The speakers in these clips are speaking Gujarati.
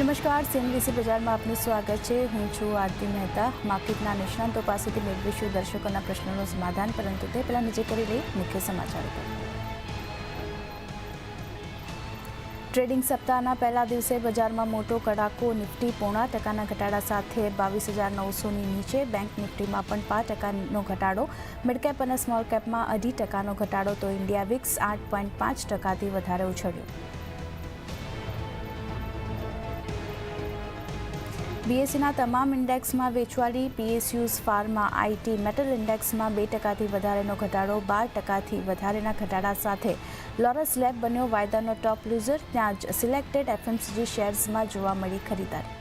નમસ્કાર સીએનબીસી બજારમાં આપનું સ્વાગત છે. હું છું આરતી મહેતા. માર્કેટના નિષ્ણાંતો પાસેથી મેળવીશું દર્શકોના પ્રશ્નોનું સમાધાન, પરંતુ તે પહેલાં નજર કરી લઈ મુખ્ય સમાચારો પર ટ્રેડિંગ સપ્તાહના પહેલા દિવસે બજારમાં મોટો કડાકો, નિફ્ટી પોણા ટકાના ઘટાડા સાથે બાવીસ હજાર નવસોની નીચે બેંક નિફ્ટીમાં પણ પાંચ ટકાનો ઘટાડો. મિડકેપ અને સ્મોલ કેપમાં અઢી ટકાનો ઘટાડો, તો ઇન્ડિયા વિક્સ આઠ પોઈન્ટ પાંચ ટકાથી વધારે ઉછળ્યું. બીએસસીના તમામ ઇન્ડેક્સમાં વેચવાલી પીએસયુઝ ફાર્મા આઈટી મેટલ ઇન્ડેક્સમાં બે ટકાથી વધારેનો ઘટાડો, બાર ટકાથી વધારેના ઘટાડા સાથે લોરસ લેબ બન્યો વાયદાનો ટોપ લૂઝર, ત્યાં જ સિલેક્ટેડ એફએમસીજી શેર્સમાં જોવા મળી ખરીદારી.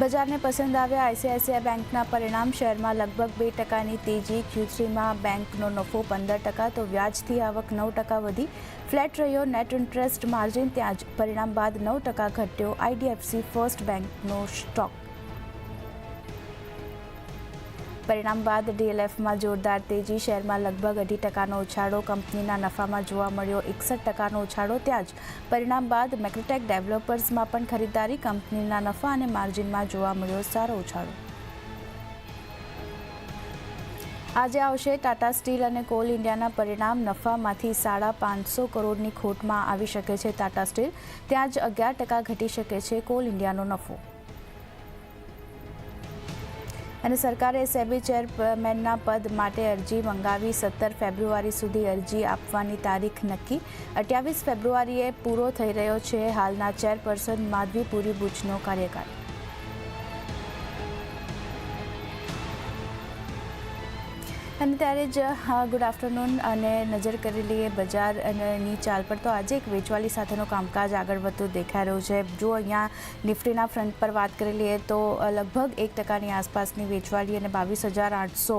બજારને પસંદ આવ્યા આઈસીઆઈસીઆઈ બેંકના પરિણામ શેરમાં લગભગ બે ટકાની તેજી ક્યુથ્રીમાં બેંકનો નફો પંદર ટકા તો વ્યાજથી આવક નવ ટકા વધી. ફ્લેટ રહ્યો, નેટ ઇન્ટરેસ્ટ માર્જિન, ત્યાં જ પરિણામ બાદ નવ ટકા ઘટ્યો આઈડીએફસી ફર્સ્ટ બેંકનો સ્ટોક. પરિણામ બાદ ડીએલએફમાં જોરદાર તેજી શેરમાં લગભગ અઢી ટકાનો ઉછાળો, કંપનીના નફામાં જોવા મળ્યો એકસઠ ટકાનો ઉછાળો. ત્યાં જ પરિણામ બાદ મેક્રોટેક ડેવલપર્સમાં પણ ખરીદદારી, કંપનીના નફા અને માર્જિનમાં જોવા મળ્યો સારો ઉછાળો. આજે આવશે ટાટા સ્ટીલ અને કોલ ઇન્ડિયાના પરિણામ. નફામાંથી સાડા પાંચસો કરોડની ખોટમાં આવી શકે છે ટાટા સ્ટીલ. ત્યાં જ અગિયાર ટકા ઘટી શકે છે કોલ ઇન્ડિયાનો નફો. અને સરકારે સેબી ચેરમેનના પદ માટે અરજી મંગાવી સત્તર ફેબ્રુઆરી સુધી અરજી આપવાની તારીખ નક્કી. અઠ્યાવીસ ફેબ્રુઆરીએ પૂરો થઈ રહ્યો છે હાલના ચેરપર્સન માધવી પુરી બુચનો કાર્યકાળ. અને ત્યારે જ ગુડ આફ્ટરનૂન અને નજર કરી લઈએ બજાર અને ચાલ પર. તો આજે એક વેચવાલી સાથેનું કામકાજ આગળ વધતું દેખાઈ રહ્યું છે. જો અહીંયા નિફ્ટીના ફ્રન્ટ પર વાત કરી લઈએ તો લગભગ એક ટકાની આસપાસની વેચવાલી અને બાવીસ હજાર આઠસો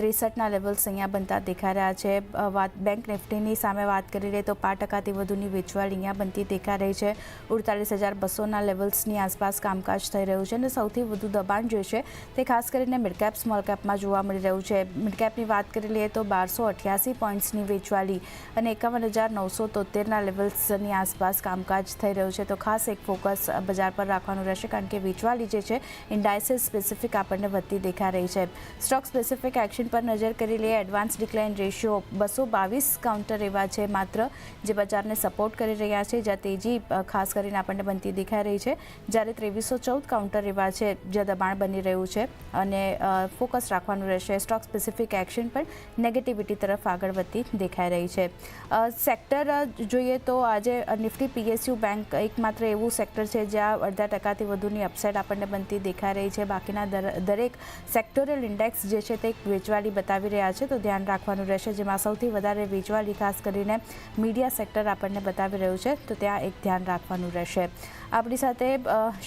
ત્રેસઠના લેવલ્સ અહીંયા બનતા દેખાઈ રહ્યા છે. વાત બેંક નિફ્ટીની સામે વાત કરી લઈએ તો પાંચ ટકાથી વધુની વેચવાલી અહીંયા બનતી દેખાઈ રહી છે. ઉડતાલીસ હજાર બસોના લેવલ્સની આસપાસ કામકાજ થઈ રહ્યું છે અને સૌથી વધુ દબાણ જે છે તે ખાસ કરીને મિડકેપ સ્મોલ કેપમાં જોવા મળી રહ્યું છે. મિડકેપ ની વાત કરી લઈએ તો બારસો અઠ્યાસી પોઈન્ટ્સની વેચવાલી અને એકાવન હજાર નવસો તોતેરના લેવલ્સની આસપાસ કામકાજ થઈ રહ્યું છે. તો ખાસ એક ફોકસ બજાર પર રાખવાનું રહેશે કારણ કે વેચવાલી જે છે ઇન્ડાયસિસ સ્પેસિફિક આપણને વધતી દેખાઈ રહી છે. સ્ટોક સ્પેસિફિક એક્શન પર નજર કરી લઈએ. એડવાન્સ ડિક્લાઇન રેશિયો બસો બાવીસ કાઉન્ટર એવા છે માત્ર, જે બજારને સપોર્ટ કરી રહ્યા છે. જ્યાં તેજી ખાસ કરીને આપણને બનતી દેખાઈ રહી છે. જ્યારે ત્રેવીસો ચૌદ કાઉન્ટર એવા છે, જ્યાં દબાણ બની રહ્યું છે અને ફોકસ રાખવાનું રહેશે. સ્ટોક સ્પેસિફિક એક્શન પણ નેગેટિવિટી તરફ આગળ વધતી દેખાઈ રહી છે. સેક્ટર જોઈએ તો આજે નિફ્ટી પીએસયુ બેંક એકમાત્ર એવું સેક્ટર છે જ્યાં અડધા ટકાથી વધુની અપસાઇડ આપણને બનતી દેખાઈ રહી છે. બાકીના દરેક સેક્ટોરિયલ ઇન્ડેક્સ જે છે તે વેચવાલી બતાવી રહ્યા છે, તો ધ્યાન રાખવાનું રહેશે. જેમાં સૌથી વધારે વેચવાલી ખાસ કરીને મીડિયા સેક્ટર આપણને બતાવી રહ્યું છે, તો ત્યાં એક ધ્યાન રાખવાનું રહેશે. આપણી સાથે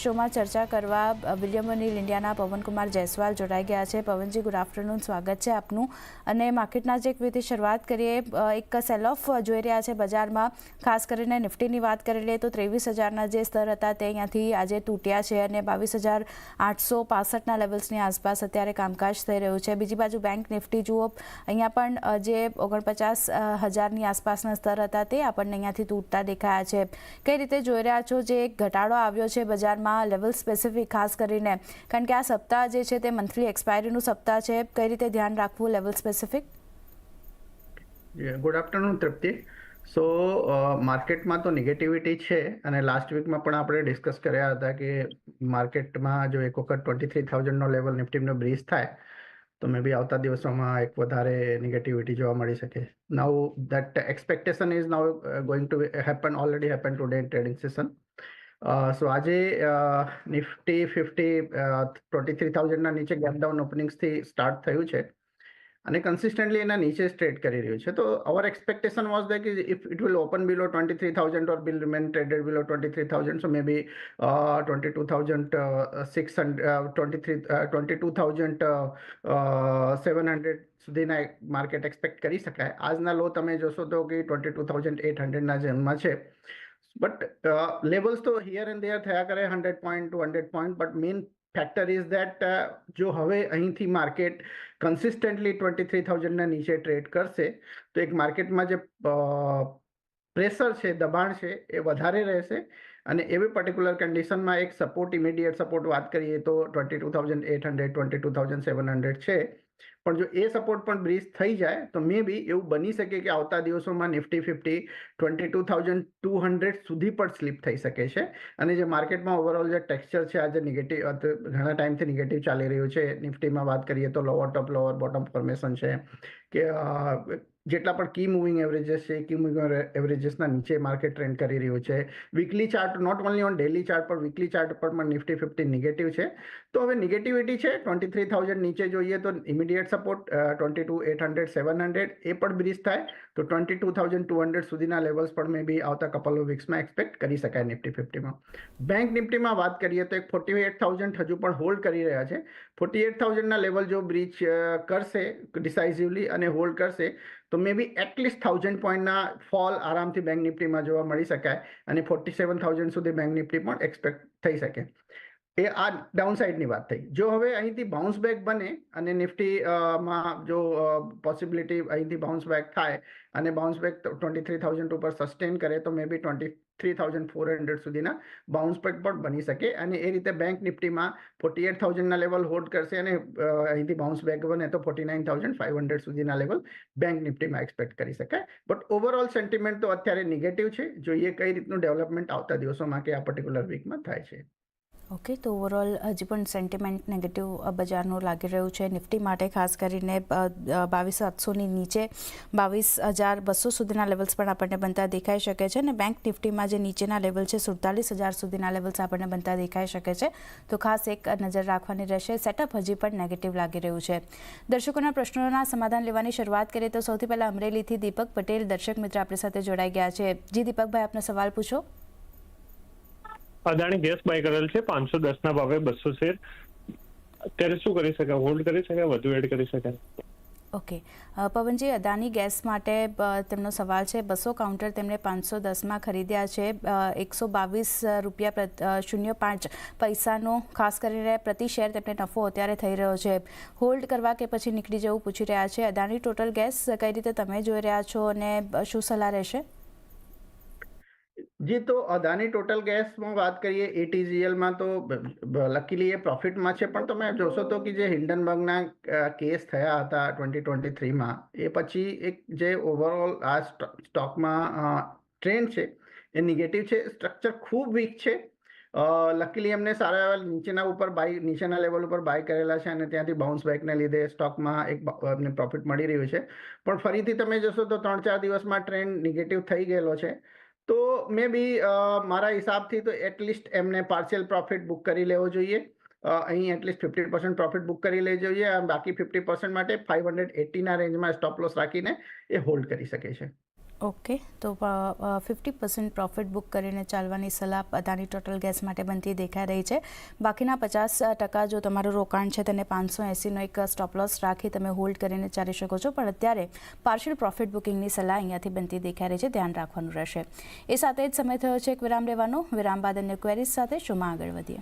શોમાં ચર્ચા કરવા વિલિયમ અનિલ ઇન્ડિયાના પવનકુમાર જયસ્વાલ જોડાઈ ગયા છે. પવનજી ગુડ આફ્ટરનૂન સ્વાગત છે આપનું. અને માર્કેટના જે વિધિ શરૂઆત કરીએ એક સેલ ઓફ જોઈ રહ્યા છે બજારમાં. ખાસ કરીને નિફ્ટીની વાત કરી લઈએ તો ત્રેવીસ હજારના જે સ્તર હતા તે અહીંયાથી આજે તૂટ્યા છે અને બાવીસ હજાર આઠસો પાસઠના લેવલ્સની આસપાસ અત્યારે કામકાજ થઈ રહ્યું છે. બીજી બાજુ બેંક નિફ્ટી, જુઓ. અહીંયા પણ જે ઓગણપચાસ હજારની આસપાસના સ્તર હતા તે આપણને અહીંયાથી તૂટતા દેખાયા છે. કઈ રીતે જોઈ રહ્યા છો? જે એક ઘટાડો આવ્યો છે બજારમાં લેવલ સ્પેસિફિક ખાસ કરીને. કારણ કે આ સપ્તાહ જે છે તે મંથલી એક્સપાયરીનું સપ્તાહ છે. કઈ રીતે ધ્યાન રાખવું level specific good afternoon Tripti. So માર્કેટમાં તો નેગેટિવિટી છે અને લાસ્ટ વીકમાં પણ આપણે ડિસ્કસ કર્યા હતા કે માર્કેટમાં જો એક વખત ટ્વેન્ટી થ્રી થાઉઝન્ડનો લેવલ નિફ્ટીનો બ્રીજ થાય, તો મે બી આવતા દિવસોમાં એક વધારે નેગેટિવિટી જોવા મળી શકે. Now that expectation is now going to happen already happen today trading session so આજે નિફ્ટી, ફિફ્ટી ટ્વેન્ટી થ્રી થાઉઝન્ડના નીચે ગેપડાઉન ઓપનિંગ્સથી સ્ટાર્ટ થયું છે. અને કન્સિસ્ટન્ટલી એના નીચે સ્ટ્રેટ કરી રહ્યું છે. તો અવર એક્સપેક્ટેશન વોઝ દેટ કે if it will open below twenty three thousand or will remain traded below twenty three thousand so may be twenty two thousand six hundred twenty three twenty two thousand seven hundred સુધીના માર્કેટ એક્સપેક્ટ કરી શકાય. આજના લો તમે જોશો તો કે ટ્વેન્ટી ટુ થાઉઝન્ડ એટ હંડ્રેડના જેમમાં છે. બટ લેવલ્સ તો હિયર એન્ડ દેયર થયા કરે hundred point two hundred point but main factor is that જો હવે અહીંથી માર્કેટ કન્સિસ્ટન્ટલી ટ્વેન્ટી થ્રી થાઉઝન્ડના નીચે ટ્રેડ કરશે, તો એક માર્કેટમાં જે પ્રેશર છે, દબાણ છે, એ વધારે રહેશે. અને એવી પર્ટિક્યુલર કન્ડિશનમાં એક સપોર્ટ ઇમિડિયેટ સપોર્ટ વાત કરીએ તો twenty two thousand eight hundred twenty two thousand seven hundred છે. પણ જો એ સપોર્ટ પણ બ્રિજ થઈ જાય, તો મે બી એવું બની શકે કે આવતા દિવસોમાં Nifty fifty twenty two thousand two hundred સુધી પણ સ્લીપ થઈ શકે છે. અને જે માર્કેટમાં ઓવરઓલ જે ટેક્સચર છે આજે નિગેટિવ ઘણા ટાઈમથી નિગેટિવ ચાલી રહ્યું છે. નિફ્ટીમાં વાત કરીએ તો lower top lower bottom formation છે. કે જેટલા પણ કી મૂવિંગ એવરેજીસ છે કી મૂવિંગ એવરેજીસના નીચે માર્કેટ ટ્રેન્ડ કરી રહ્યું છે. Weekly chart not only on daily chart પર વીકલી ચાર્ટ પર પણ નિફ્ટી ફિફ્ટી નેગેટિવ છે. તો હવે નેગેટિવિટી છે ટ્વેન્ટી થ્રી થાઉઝન્ડ નીચે જોઈએ તો immediate support twenty two eight hundred seven hundred એ પણ બ્રિજ થાય. તો twenty two thousand two hundred સુધીના લેવલ્સ પણ મે બી આવતા કપલ ઓફ વીક્સમાં એક્સપેક્ટ કરી શકાય નિફ્ટી ફિફ્ટીમાં બેંક નિફ્ટીમાં વાત કરીએ તો એક ફોર્ટી એટ થાઉઝન્ડ હજુ પણ હોલ્ડ કરી રહ્યા છે. ફોર્ટી એટ થાઉઝન્ડના લેવલ જો બ્રીચ કરશે ડિસાઇઝિવલી અને હોલ્ડ કરશે તો may be at least thousand પોઈન્ટના fall આરામથી બેંક નિફ્ટીમાં જોવા મળી શકાય અને ફોર્ટી સેવન થાઉઝન્ડ સુધી બેંક નિફ્ટી પણ એક્સપેક્ટ થઈ શકે. એ આ ડાઉન સાઇડની વાત થઈ. જો હવે અહીંથી બાઉન્સ બેક બને અને નિફ્ટી માં જો પોસિબિલિટી અહીંથી બાઉન્સ બેક થાય અને bounce back twenty three thousand ઉપર સસ્ટેન કરે, તો may be twenty three thousand four hundred સુધીના બાઉન્સ બેક પણ બની શકે અને એ રીતે બેંક નિફ્ટીમાં ફોર્ટી એટ થાઉઝન્ડના લેવલ હોલ્ડ કરશે અને અહીંથી બાઉન્સ બેક બને તો forty nine thousand five hundred સુધીના લેવલ બેંક નિફ્ટીમાં એક્સપેક્ટ કરી શકાય. બટ ઓવરઓલ સેન્ટિમેન્ટ તો અત્યારે નેગેટિવ છે. જોઈએ કઈ રીતનું ડેવલપમેન્ટ આવતા દિવસોમાં કે આ પર્ટિક્યુલર વીકમાં થાય છે. ઓકે તો ઓવરઓલ હજી પણ સેન્ટિમેન્ટ નેગેટિવ બજારનું લાગી રહ્યું છે. નિફ્ટી માટે ખાસ કરીને બાવીસ સાતસોની નીચે બાવીસ હજાર બસો સુધીના લેવલ્સ પણ આપણને બનતા દેખાઈ શકે છે અને બેંક નિફ્ટીમાં જે નીચેના લેવલ છે, સુડતાલીસ હજાર સુધીના લેવલ્સ આપણને બનતા દેખાઈ શકે છે. તો ખાસ એક નજર રાખવાની રહેશે સેટઅપ હજી પણ નેગેટિવ લાગી રહ્યું છે. દર્શકોના પ્રશ્નોના સમાધાન લેવાની શરૂઆત કરીએ તો સૌથી પહેલાં અમરેલીથી દીપક પટેલ દર્શક મિત્ર આપણી સાથે જોડાઈ ગયા છે. જી દીપકભાઈ, આપનો સવાલ પૂછો. અદાણી ગેસ બાય કરેલ છે, પાંચસો દસ ના ભાવે બસો શેર. અત્યારે શું કરી શકાય હોલ્ડ કરી શકાય વધુ એડ કરી શકાય ઓકે. પવનજી અદાની ગેસ માટે તેમનો સવાલ છે, બસો કાઉન્ટર તેમણે પાંચસો દસમાં ખરીદ્યા છે એકસો બાવીસ રૂપિયા શૂન્ય પાંચ પૈસાનો, ખાસ કરીને પ્રતિ શેર તેમને નફો અત્યારે થઈ રહ્યો છે. હોલ્ડ કરવા કે પછી નીકળી જવું પૂછી રહ્યા છે. અદાની ટોટલ ગેસ કઈ રીતે તમે જોઈ રહ્યા છો અને શું સલાહ રહેશે? જી, તો અદાની ટોટલ ગેસમાં વાત કરીએ એટીજીએલમાં તો લકીલી એ પ્રોફિટમાં છે, પણ તમે જોશો તો કે જે હિન્ડનબર્ગના કેસ થયા હતા ટ્વેન્ટી ટ્વેન્ટી થ્રીમાં એ પછી એક જે ઓવરઓલ આ સ્ટોકમાં ટ્રેન્ડ છે, એ નેગેટિવ છે સ્ટ્રક્ચર ખૂબ વીક છે. લકીલી એમને સારા એવા નીચેના ઉપર બાય નીચેના લેવલ ઉપર બાય કરેલા છે અને ત્યાંથી બાઉન્સ બેકને લીધે સ્ટોકમાં એક એમને પ્રોફિટ મળી રહ્યું છે. પણ ફરીથી તમે જોશો તો ત્રણ ચાર દિવસમાં ટ્રેન્ડ નેગેટિવ થઈ ગયેલો છે. તો મે બી મારા હિસાબથી તો એટલીસ્ટ એમને પાર્શિયલ પ્રોફિટ બુક કરી લેવો જોઈએ. અહીં at least fifty percent profit book કરી લેવી જોઈએ. અને બાકી ફિફ્ટી પર્સન્ટ માટે ફાઇવ હંડ્રેડ એટીના રેન્જમાં સ્ટોપ લોસ રાખીને એ હોલ્ડ કરી શકે છે. ઓકે, તો ફિફ્ટી પર્સન્ટ પ્રોફિટ બુક કરીને ચાલવાની સલાહ અદાની ટોટલ ગેસ માટે બનતી દેખાઈ રહી છે. બાકીના પચાસ ટકા જો તમારું રોકાણ છે તેને પાંચસો એંસીનો એક સ્ટોપ રાખી તમે હોલ્ડ કરીને ચાલી શકો છો. પણ અત્યારે પાર્શિયલ પ્રોફિટ બુકિંગની સલાહ અહીંયાથી બનતી દેખાઈ રહી છે. ધ્યાન રાખવાનું રહેશે. એ સાથે જ સમય થયો છે એક વિરામ લેવાનો. વિરામ બાદ અન્ય ક્વેરીઝ સાથે શોમાં આગળ વધીએ.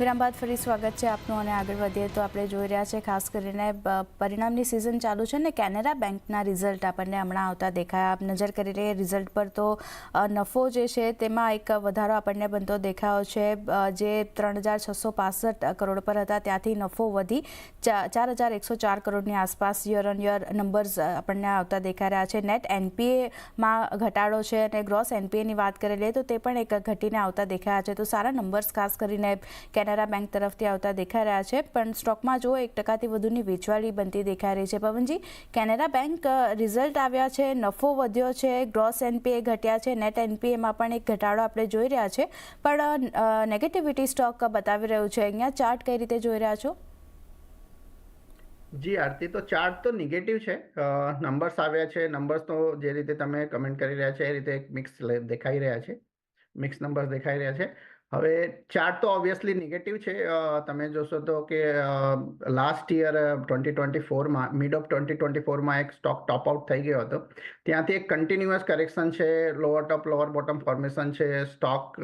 વિરામ બાદ ફરી સ્વાગત છે આપનું અને આગળ વધીએ તો આપણે જોઈ રહ્યા છે, ખાસ કરીને પરિણામની સિઝન ચાલુ છે ને કેનેરા બેંકના રિઝલ્ટ આપણને હમણાં આવતા દેખાયા નજર કરી રહીએ રિઝલ્ટ પર તો નફો જે છે તેમાં એક વધારો આપણને બનતો દેખાયો છે જે ત્રણ હજાર છસો પાસઠ કરોડ પર હતા, ત્યાંથી નફો વધી ચાર હજાર એકસો ચાર કરોડની આસપાસ યર ઓન યર નંબર્સ આપણને આવતા દેખાઈ રહ્યા છે. નેટ એનપીએમાં ઘટાડો છે અને ગ્રોસ એનપીએની વાત કરી લઈએ તો તે પણ એક ઘટીને આવતા દેખાયા છે. તો સારા નંબર્સ ખાસ કરીને કેનેરા બેંક તરફથી આવતા દેખાઈ રહ્યા છે. પણ સ્ટોકમાં જો એક ટકાથી વધુની વેચવાલી બનતી દેખાઈ રહી છે. પવનજી કેનેરા બેંક રિઝલ્ટ આવ્યા છે, નફો વધ્યો છે ગ્રોસ એનપીએ ઘટ્યા છે નેટ એનપીએમાં પણ એક ઘટાડો આપણે જોઈ રહ્યા છે. પણ નેગેટિવિટી સ્ટોક બતાવી રહ્યું છે. અહીંયા ચાર્ટ કઈ રીતે જોઈ રહ્યા છો? જી, આરતી, તો ચાર્ટ તો નેગેટિવ છે. નંબર્સ આવ્યા છે. નંબર્સ તો જે રીતે તમે કમેન્ટ કરી રહ્યા છે, એ રીતે એક મિક્સ દેખાઈ રહ્યા છે. મિક્સ નંબર્સ દેખાઈ રહ્યા છે. હવે ચાર્ટ તો ઓબ્વિયસલી નેગેટિવ છે. તમે જોશો તો કે લાસ્ટ યર ટ્વેન્ટી ટ્વેન્ટી ફોરમાં મિડ ઓફ ટ્વેન્ટી ટ્વેન્ટી ફોરમાં એક સ્ટોક ટોપ આઉટ થઈ ગયો હતો. ત્યાંથી એક કન્ટિન્યુઅસ કરેક્શન છે lower top lower bottom formation છે stock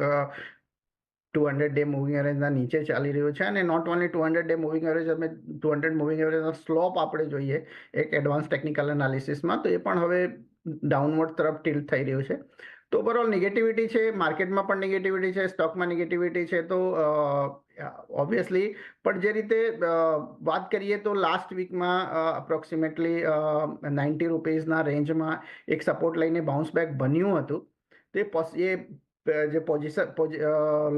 two hundred day moving એવરેજના નીચે ચાલી રહ્યું છે અને not only two hundred day moving average અમે ટુ હંડ્રેડ મૂવિંગ એવરેજનો સ્લોપ આપણે જોઈએ, એક એડવાન્સ ટેકનિકલ એનાલિસિસમાં તો એ પણ હવે ડાઉનવર્ડ તરફ ટિલ્ટ થઈ રહ્યું છે. તો ઓવરઓલ નેગેટિવિટી છે માર્કેટમાં પણ નેગેટિવિટી છે સ્ટોકમાં નેગેટિવિટી છે, તો ઓબ્વિયસલી પણ જે રીતે વાત કરીએ તો લાસ્ટ વીકમાં અપ્રોક્સિમેટલી નાઇન્ટી રૂપીઝના રેન્જમાં એક સપોર્ટ લઈને બાઉન્સ બેક બન્યું હતું. તે એ જે પોઝિશન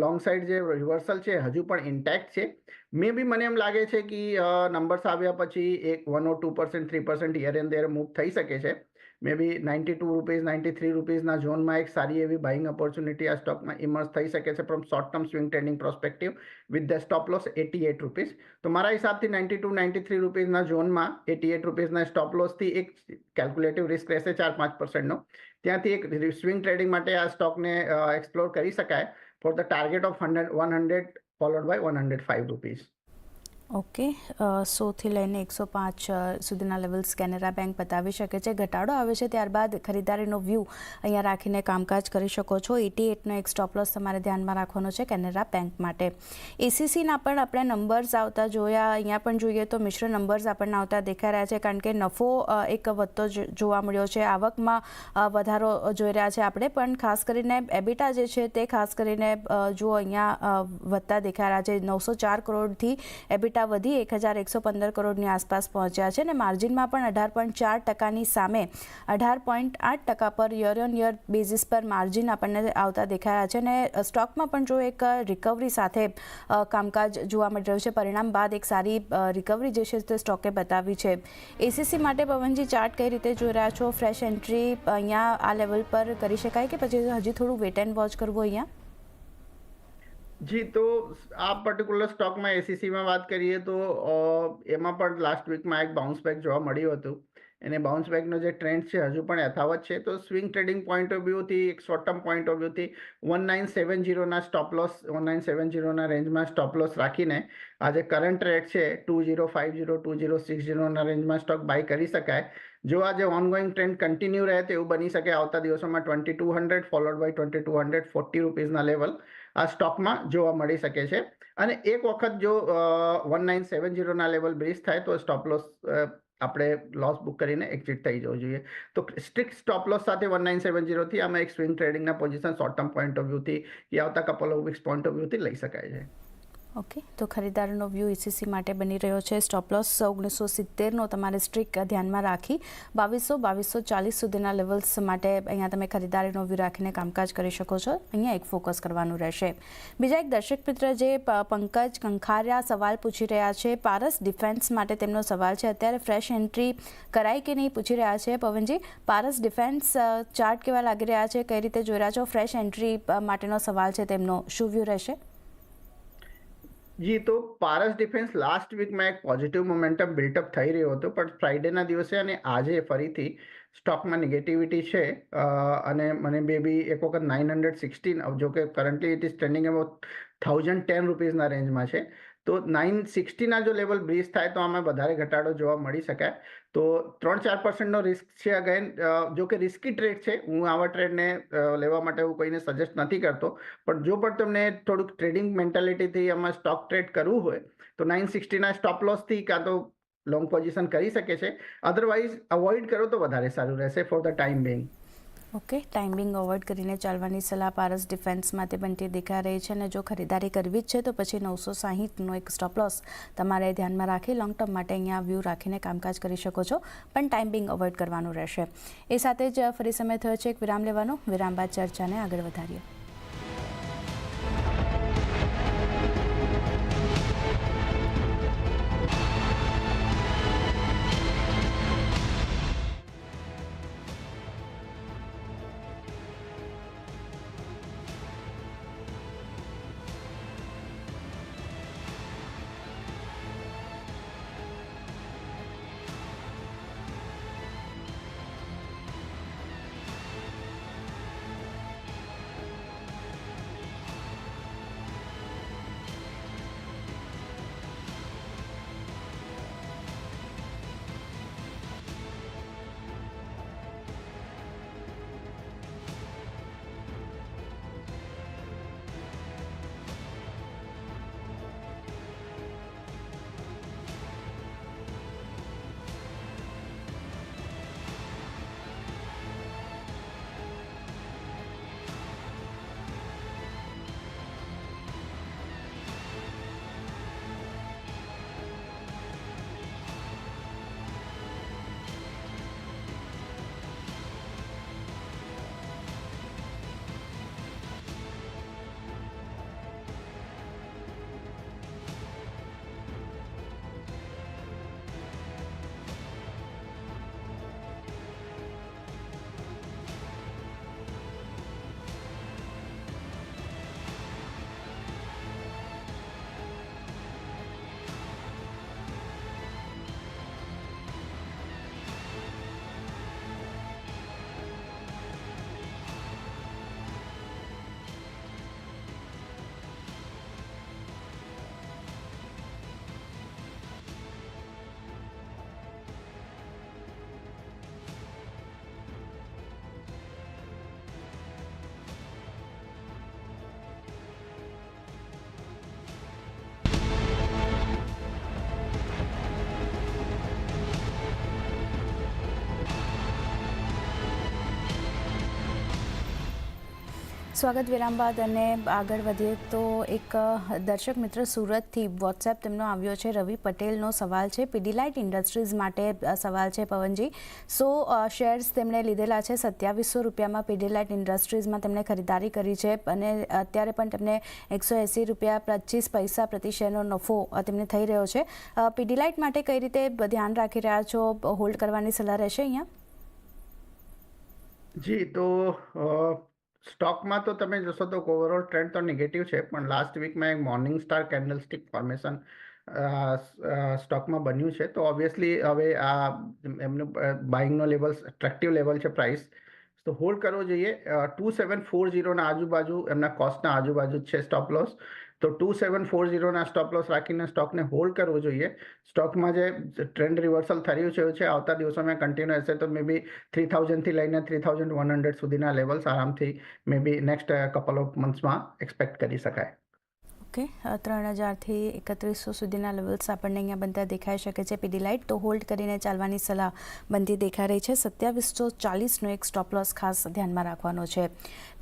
લોંગ સાઈડ જે રિવર્સલ છે, હજુ પણ ઇન્ટેક્ટ છે. મે બી મને એમ લાગે છે કે નંબર્સ આવ્યા પછી એક one or two percent three percent here and there move થઈ શકે છે. May be ninety two rupees ninety three રૂપીઝના ઝોનમાં એક સારી એવી બાઇંગ ઓપોર્ચ્યુનિટી આ સ્ટોકમાં ઇમર્જ થઈ શકે છે from short term swing trading prospective with the stop loss eighty eight rupees તો મારા હિસાબથી નાઇન્ટી ટુ નાઇન્ટી થ્રી રૂપીઝના ઝોનમાં એટી એટ રૂપીઝના સ્ટોપ લોસથી એક કેલ્ક્યુલેટિવ રિસ્ક રહેશે ચાર, પાંચ પર્સન્ટનો ત્યાંથી એક સ્વિંગ ટ્રેડિંગ માટે આ સ્ટોકને એક્સપ્લોર કરી શકાય for the target of hundred one hundred followed by one hundred five rupees okay સોથી લઈને એકસો પાંચ સુધીના લેવલ્સ કેનેરા બેંક બતાવી શકે છે. ઘટાડો આવે છે ત્યારબાદ ખરીદારીનો વ્યૂ અહીંયા રાખીને કામકાજ કરી શકો છો. એટી એટનો એક સ્ટોપલોસ તમારે ધ્યાનમાં રાખવાનો છે કેનેરા બેંક માટે. એસીસીના પણ આપણે નંબર્સ આવતા જોયા. અહીંયા પણ જોઈએ તો મિશ્ર નંબર્સ આપણને આવતા દેખાઈ રહ્યા છે કારણ કે નફો એક વધતો જોવા મળ્યો છે. આવકમાં વધારો જોઈ રહ્યા છે આપણે. પણ ખાસ કરીને એબિટા જે છે તે ખાસ કરીને જો અહીંયા વધતા દેખાઈ રહ્યા છે. નવસો ચાર કરોડથી એબિટા વધી એક હજાર એકસો પંદર કરોડની આસપાસ પહોંચ્યા છે અને માર્જિનમાં પણ અઢાર પોઈન્ટ ચાર ટકાની સામે અઢાર પોઈન્ટ આઠ ટકા પર યર ઓન યર બેઝિસ પર માર્જિન આપણને આવતા દેખાયા છે અને સ્ટોકમાં પણ જો એક રિકવરી સાથે કામકાજ જોવા મળી રહ્યું છે, પરિણામ બાદ એક સારી રિકવરી જે છે તે સ્ટોકે બતાવી છે. એસીસી માટે પવનજી ચાર્ટ કઈ રીતે જોઈ રહ્યા છો? ફ્રેશ એન્ટ્રી અહીંયા આ લેવલ પર કરી શકાય કે પછી હજી થોડું વેટ એન્ડ વોચ કરવું અહીંયા? જી, તો આ પર્ટિક્યુલર સ્ટોકમાં એસીસીમાં વાત કરીએ તો એમાં પણ લાસ્ટ વીકમાં એક બાઉન્સ બેક જોવા મળ્યું હતું. એને બાઉન્સ બેકનો જે ટ્રેન્ડ છે, હજુ પણ યથાવત છે. તો સ્વિંગ ટ્રેડિંગ પોઈન્ટ ઓફ વ્યૂથી એક શોર્ટ ટર્મ પોઈન્ટ ઓફ વ્યૂથી one nine seven જીરોના stop loss one nine seven જીરોના રેન્જમાં સ્ટોપ લોસ રાખીને, આજે કરંટ રેટ છે two zero five zero two zero six જીરોના રેન્જમાં સ્ટોક બાય કરી શકાય. જો આજે ઓનગોઈંગ ટ્રેન્ડ કન્ટિન્યુ રહે તો એવું બની શકે આવતા દિવસોમાં twenty two hundred followed by twenty two hundred forty રૂપીઝના level આ સ્ટોકમાં જોવા મળી શકે છે. અને એક વખત જો વન નાઇન સેવન જીરોના લેવલ બ્રીચ થાય તો સ્ટોપ લોસ આપણે લોસ બુક કરીને એક્ઝિટ થઈ જવું જોઈએ. તો સ્ટ્રિક્ટ સ્ટોપ લોસ સાથે વન નાઇન સેવન જીરોથી આમાં એક swing ટ્રેડિંગના position short term point of વ્યૂથી કે આવતા couple of weeks point of વ્યૂથી લઈ શકાય છે. ઓકે તો ખરીદારનો વ્યૂ ઈસીસી માટે બની રહ્યો છે. સ્ટોપ લોસ ઓગણીસો સિત્તેરનો તમારે સ્ટ્રીક ધ્યાનમાં રાખી. બાવીસો બાવીસો ચાલીસ સુધીના લેવલ્સ માટે અહીંયા તમે ખરીદારીનો વ્યૂ રાખીને કામકાજ કરી શકો છો. અહીંયા એક ફોકસ કરવાનું રહેશે. બીજા એક દર્શક મિત્ર જે પંકજ કંખારિયા સવાલ પૂછી રહ્યા છે. પારસ ડિફેન્સ માટે તેમનો સવાલ છે. અત્યારે ફ્રેશ એન્ટ્રી કરાય કે નહીં પૂછી રહ્યા છે? પવનજી, પારસ ડિફેન્સ ચાર્ટ કેવા લાગી રહ્યા છે? કઈ રીતે જોઈ રહ્યા છો? ફ્રેશ એન્ટ્રી માટેનો સવાલ છે તેમનો. શું વ્યૂ રહેશે? જી, તો પારસ ડિફેન્સ લાસ્ટ વીકમાં એક પોઝિટિવ મોમેન્ટમ બિલ્ટઅપ થઈ રહ્યો હતો પણ ફ્રાઇડેના દિવસે અને આજે ફરીથી સ્ટોકમાં નેગેટિવિટી છે. અને મને બે બી એક વખત નાઇન હંડ્રેડ સિક્સટીન જો કે currently it is trending about thousand ten રૂપીઝના રેન્જમાં છે. તો નાઇન સિક્સટીના જો લેવલ બ્રીચ થાય તો આમાં વધારે ઘટાડો જોવા મળી શકાય. તો ત્રણ ચાર પર્સન્ટનો રિસ્ક છે અગેન જો કે રિસ્કી ટ્રેડ છે. હું આવા ટ્રેડને લેવા માટે હું કોઈને સજેસ્ટ નથી કરતો. પણ જો પણ તમને થોડુંક ટ્રેડિંગ મેન્ટાલિટીથી એમાં સ્ટોક ટ્રેડ કરવું હોય, તો નાઇન સિક્સટીના સ્ટોપ લોસથી કાં તો લોંગ પોઝિશન કરી શકે છે. અધરવાઇઝ અવોઇડ કરો તો વધારે સારું રહેશે for the time being okay timing avoid કરીને ચાલવાની સલાહ પારસ ડિફેન્સમાંથી બનતી દેખાઈ રહી છે અને જો ખરીદારી કરવી જ છે તો પછી નવસો સાહીઠનો એક સ્ટોપ લોસ તમારે ધ્યાનમાં રાખી લોંગ ટર્મ માટે અહીંયા વ્યૂ રાખીને કામકાજ કરી શકો છો, પણ ટાઈમિંગ અવોઇડ કરવાનું રહેશે. એ સાથે જ ફરી સમય થયો છે, એક વિરામ લેવાનો. વિરામ બાદ ચર્ચાને આગળ વધારીએ. સ્વાગત વિરામ બાદ અને આગળ વધીએ તો એક દર્શક મિત્ર સુરતથી વોટ્સએપ તેમનો આવ્યો છે, રવિ પટેલનો સવાલ છે. પીડીલાઇટ ઇન્ડસ્ટ્રીઝ માટે સવાલ છે પવનજી. સો શેર્સ તેમણે લીધેલા છે, સત્યાવીસો રૂપિયામાં પીડીલાઇટ ઇન્ડસ્ટ્રીઝમાં તેમણે ખરીદારી કરી છે અને અત્યારે પણ તેમને એકસો એંસી રૂપિયા પચીસ પૈસા પ્રતિ શેરનો નફો તેમને થઈ રહ્યો છે. પીડીલાઇટ માટે કઈ રીતે ધ્યાન રાખી રહ્યા છો? હોલ્ડ કરવાની સલાહ રહેશે અહીંયા? જી, તો સ્ટોકમાં તો તમે જોશો તો ઓવરઓલ ટ્રેન્ડ તો નેગેટિવ છે, પણ લાસ્ટ વીકમાં એક મોર્નિંગ સ્ટાર કેન્ડલસ્ટિક ફોર્મેશન સ્ટોકમાં બન્યું છે. તો ઓબ્વિયસલી હવે આ એમનું બાઇંગનો લેવલ એટ્રેક્ટિવ લેવલ છે પ્રાઇસ તો હોલ્ડ કરવો જોઈએ. ટુ સેવન ફોર ઝીરોના આજુબાજુ, એમના કોસ્ટના આજુબાજુ છે સ્ટોપ લોસ તો ટુ સેવન ફોર ઝીરોના સ્ટોપ લોસ રાખીને સ્ટોકને હોલ્ડ કરવો જોઈએ. સ્ટોકમાં જે ટ્રેન્ડ રિવર્સલ થયું છે છે, આવતા દિવસોમાં કન્ટિન્યુ હશે, તો મે બી થ્રી થાઉઝન્ડથી લઈને થ્રી થાઉઝન્ડ વન હંડ્રેડ સુધીના લેવલ્સ આરામથી may be next couple of મંથ્સમાં expect કરી શકાય. ઓકે ત્રણ હજારથી એકત્રીસો સુધીના લેવલ્સ આપણને અહીંયા બનતા દેખાઈ શકે છે. પીડી લાઇટ તો હોલ્ડ કરીને ચાલવાની સલાહ બનતી દેખાઈ રહી છે. સત્યાવીસો ચાલીસનો એક સ્ટોપ લોસ ખાસ ધ્યાનમાં રાખવાનો છે.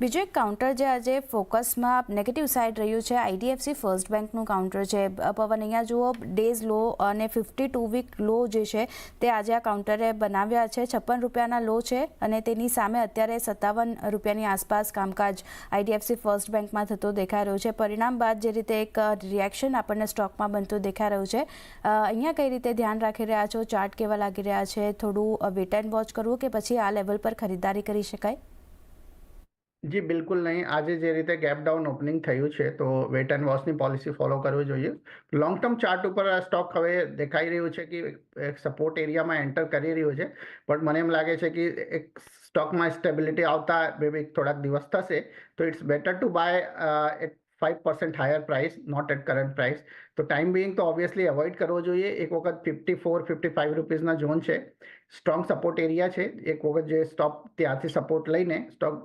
બીજું એક કાઉન્ટર જે આજે ફોકસમાં નેગેટિવ સાઇડ રહ્યું છે આઈડીએફસી ફર્સ્ટ બેંકનું કાઉન્ટર છે. પવન, અહીંયા જુઓ ડેઝ લો અને ફિફ્ટી ટુ વીક લો જે છે, તે આજે આ કાઉન્ટરે બનાવ્યા છે. છપ્પન રૂપિયાના લો છે અને તેની સામે અત્યારે સત્તાવન રૂપિયાની આસપાસ કામકાજ આઈડીએફસી ફર્સ્ટ બેંકમાં થતો દેખાઈ રહ્યું છે. પરિણામ બાદ જે રીતે એક રિએક્શન આપણને સ્ટોકમાં બનતું દેખાઈ રહ્યું છે. અહીંયા કઈ રીતે ધ્યાન રાખી રહ્યા છો? ચાર્ટ કેવા લાગી રહ્યા છે? થોડું વેટ એન્ડ વોચ કરવું કે પછી આ લેવલ પર ખરીદારી કરી શકાય? જી, બિલકુલ નહીં. આજે જે રીતે ગેપ ડાઉન ઓપનિંગ થયું છે, તો વેટ એન્ડ વોચની પોલિસી ફોલો કરવી જોઈએ. લોંગ ટર્મ ચાર્ટ ઉપર સ્ટોક હવે દેખાઈ રહ્યું છે કે એક સપોર્ટ એરિયામાં એન્ટર કરી રહ્યું છે. પણ મને એમ લાગે છે કે એક સ્ટોકમાં સ્ટેબિલિટી આવતા બે, બી થોડાક દિવસ થશે, તો it's better to buy at five percent higher price not at current price તો ટાઈમ બિંગ તો ઓબ્વિયસલી અવોઇડ કરવો જોઈએ એક વખત ફિફ્ટી ફોર ફિફ્ટી ફાઇવ રૂપીઝના ઝોન છે સ્ટ્રોંગ સપોર્ટ એરિયા છે એક વખત જે સ્ટોપ ત્યાંથી સપોર્ટ લઈને સ્ટોક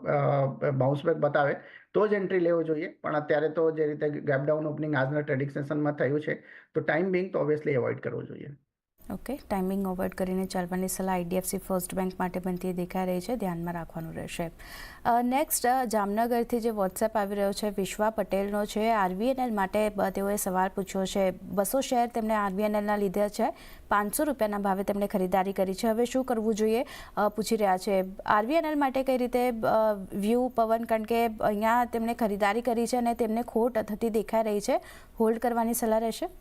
બાઉન્સ બેક બતાવે તો જ એન્ટ્રી લેવો જોઈએ પણ અત્યારે તો જે રીતે ગેપડાઉન ઓપનિંગ આજના ટ્રેડિંગ સેશનમાં થયું છે તો ટાઈમ બિંગ તો ઓબ્વિયસલી એવોઇડ કરવો જોઈએ ઓકે ટાઈમિંગ અવોઇડ કરીને ચાલવાની સલાહ આઈડીએફસી ફર્સ્ટ બેંક માટે બનતી દેખાઈ રહી છે, ધ્યાનમાં રાખવાનું રહેશે. નેક્સ્ટ જામનગરથી જે વોટ્સએપ આવી રહ્યો છે, વિશ્વા પટેલનો છે આરબીએનએલ માટે તેઓએ સવાલ પૂછ્યો છે, બસો શેર તેમણે આરવીએનએલના લીધા છે, પાંચસો રૂપિયાના ભાવે તેમણે ખરીદારી કરી છે. હવે શું કરવું જોઈએ? પૂછી રહ્યા છે. આરવીએનએલ માટે કઈ રીતે વ્યૂ પવન કારણ કે અહીંયા તેમણે ખરીદારી કરી છે અને તેમને ખોટ થતી દેખાઈ રહી છે. હોલ્ડ કરવાની સલાહ રહેશે?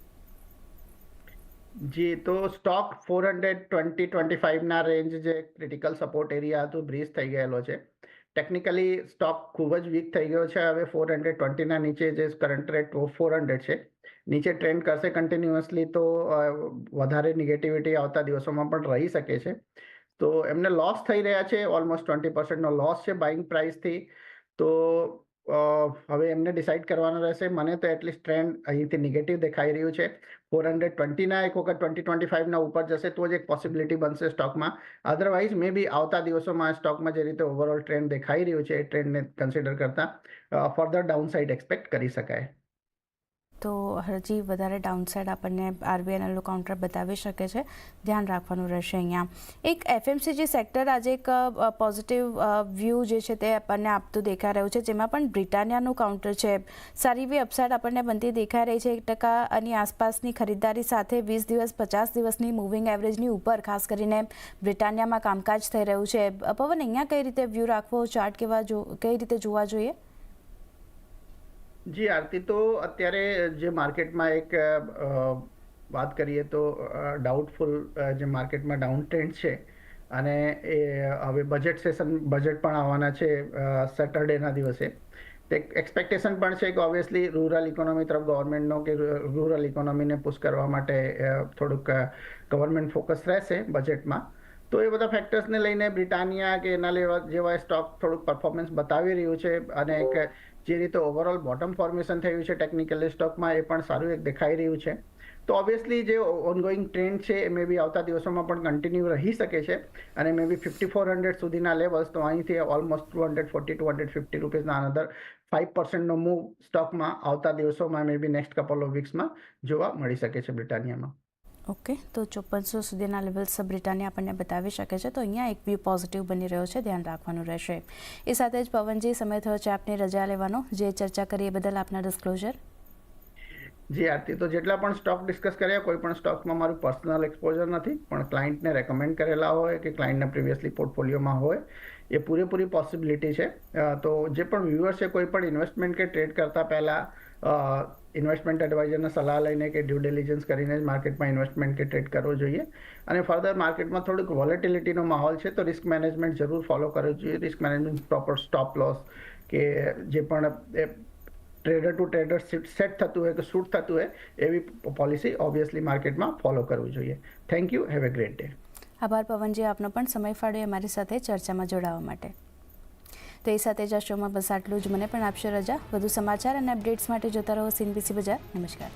જી, તો stock four hundred twenty twenty ફાઇવના range જે ક્રિટિકલ સપોર્ટ એરિયા હતું બ્રીઝ થઈ ગયેલો છે. ટેકનિકલી સ્ટોક ખૂબ જ વીક થઈ ગયો છે. હવે ફોર હંડ્રેડ ટ્વેન્ટીના નીચે જે કરંટ રેટ ફોર હંડ્રેડ છે. નીચે ટ્રેન્ડ કરશે કન્ટિન્યુઅસલી તો વધારે નેગેટિવિટી આવતા દિવસોમાં પણ રહી શકે છે. તો એમને લોસ થઈ રહ્યા છે. ઓલમોસ્ટ ટ્વેન્ટી પર્સન્ટનો લોસ છે બાઇંગ પ્રાઇસથી તો હવે એમને ડિસાઇડ કરવાનું રહેશે. મને તો એટલીસ્ટ ટ્રેન્ડ અહીંથી નેગેટિવ દેખાઈ રહ્યું છે. ફોર હંડ્રેડ ટ્વેન્ટીના એક વખત ટ્વેન્ટી ટ્વેન્ટી ફાઇવના ઉપર જશે, તો જ એક પોસિબિલિટી બનશે સ્ટોકમાં અધરવાઇઝ મે બી આવતા દિવસોમાં સ્ટોકમાં જે રીતે ઓવરઓલ ટ્રેન્ડ દેખાઈ રહ્યું છે, એ ટ્રેન્ડને કન્સિડર કરતાં ફર્ધર ડાઉન સાઇડ એક્સપેક્ટ કરી શકાય. તો હજી વધારે ડાઉનસાઇડ આપણને આરબીઆઈનું કાઉન્ટર બતાવી શકે છે. ધ્યાન રાખવાનું રહેશે અહીંયા. એક એફએમસીજી સેક્ટર આજે એક પોઝિટિવ વ્યૂ જે છે તે આપણને આપતું દેખાઈ રહ્યું છે, જેમાં પણ બ્રિટાનિયાનું કાઉન્ટર છે. સારી એવી અપસાઇડ આપણને બનતી દેખાઈ રહી છે. એક ટકાની આસપાસની ખરીદદારી સાથે વીસ દિવસ, પચાસ દિવસની મૂવિંગ એવરેજની ઉપર, ખાસ કરીને બ્રિટાનિયામાં કામકાજ થઈ રહ્યું છે. પવન, અહીંયા કઈ રીતે વ્યૂ રાખવો ચાર્ટ કેવા જો, કઈ રીતે જોવા જોઈએ? જી, આરતી તો અત્યારે જે માર્કેટમાં એક વાત કરીએ તો ડાઉટફુલ જે માર્કેટમાં ડાઉન ટ્રેન્ડ છે અને એ હવે બજેટ સેશન બજેટ પણ આવવાના છે સેટરડેના દિવસે. તે એક્સપેક્ટેશન પણ છે કે ઓબ્વિયસલી રૂરલ ઇકોનોમી તરફ ગવર્મેન્ટનો કે રૂરલ ઇકોનોમીને પુશ કરવા માટે થોડુંક ગવર્મેન્ટ ફોકસ રહેશે બજેટમાં તો એ બધા ફેક્ટર્સને લઈને બ્રિટાનિયા કે એના લેવા જેવા સ્ટોક થોડુંક પરફોર્મન્સ બતાવી રહ્યું છે અને એક જે રીતે ઓવરઓલ બોટમ ફોર્મેશન થયું છે ટેકનિકલી સ્ટોકમાં એ પણ સારું એક દેખાઈ રહ્યું છે. તો ઓબ્વિયસલી જે ઓનગોઈંગ ટ્રેન્ડ છે, એ મે બી આવતા દિવસોમાં પણ કન્ટિન્યુ રહી શકે છે. અને may be fifty four hundred સુધીના લેવલ્સ તો અહીંથી almost two hundred forty two hundred fifty રૂપીઝના another five પર્સન્ટનો મૂવ સ્ટોકમાં આવતા દિવસોમાં may be next couple of વીક્સમાં જોવા મળી શકે છે બ્રિટાનિયામાં. ઓકે તો ચોપનસો સુધીના લેવલ સબ બ્રિટાની આપણને બતાવી શકે છે. તો અહીંયા એક વ્યૂ પોઝિટિવ બની રહ્યો છે, ધ્યાન રાખવાનું રહેશે. એ સાથે જ પવનજી, સમય થયો છે આપની રજા લેવાનો. જે ચર્ચા કરી એ બદલ આપના ડિસ્ક્લોઝર જી, આરતી, તો જેટલા પણ સ્ટોક ડિસ્કસ કર્યા, કોઈ પણ સ્ટોકમાં મારું પર્સનલ એક્સપોઝર નથી, પણ ક્લાયન્ટને રેકમેન્ડ કરેલા હોય કે ક્લાયન્ટના પ્રિવિયસલી પોર્ટફોલિયોમાં હોય, એ પૂરેપૂરી પોસિબિલિટી છે. તો જે પણ વ્યુઅર છે, કોઈ પણ ઇન્વેસ્ટમેન્ટ કે ટ્રેડ કરતા પહેલાં ઇન્વેસ્ટમેન્ટ એડવાઇઝરના સલાહ લઈને કે ડ્યુ ડિલિજન્સ કરીને જ માર્કેટમાં ઇન્વેસ્ટમેન્ટ કે ટ્રેડ કરવો જોઈએ. અને ફર્ધર માર્કેટમાં થોડુંક વોલેટિલિટીનો માહોલ છે, તો રિસ્ક મેનેજમેન્ટ જરૂર ફોલો કરવું જોઈએ. Risk management proper stop loss કે જે પણ ટ્રેડર ટુ ટ્રેડર સેટ થતું હોય કે શૂટ થતું હોય, એવી પોલિસી ઓબ્વિયસલી માર્કેટમાં ફોલો કરવી જોઈએ. Thank you have a great day આભાર, પવનજી. આપનો પણ સમય ફાળ્યો અમારી સાથે ચર્ચામાં જોડાવા માટે. તો એ સાથે જ આ શોમાં બસ આટલું જ. મને પણ આપશો રજા. વધુ સમાચાર અને અપડેટ્સ માટે જોતા રહો સીનબીસી બજાર. નમસ્કાર.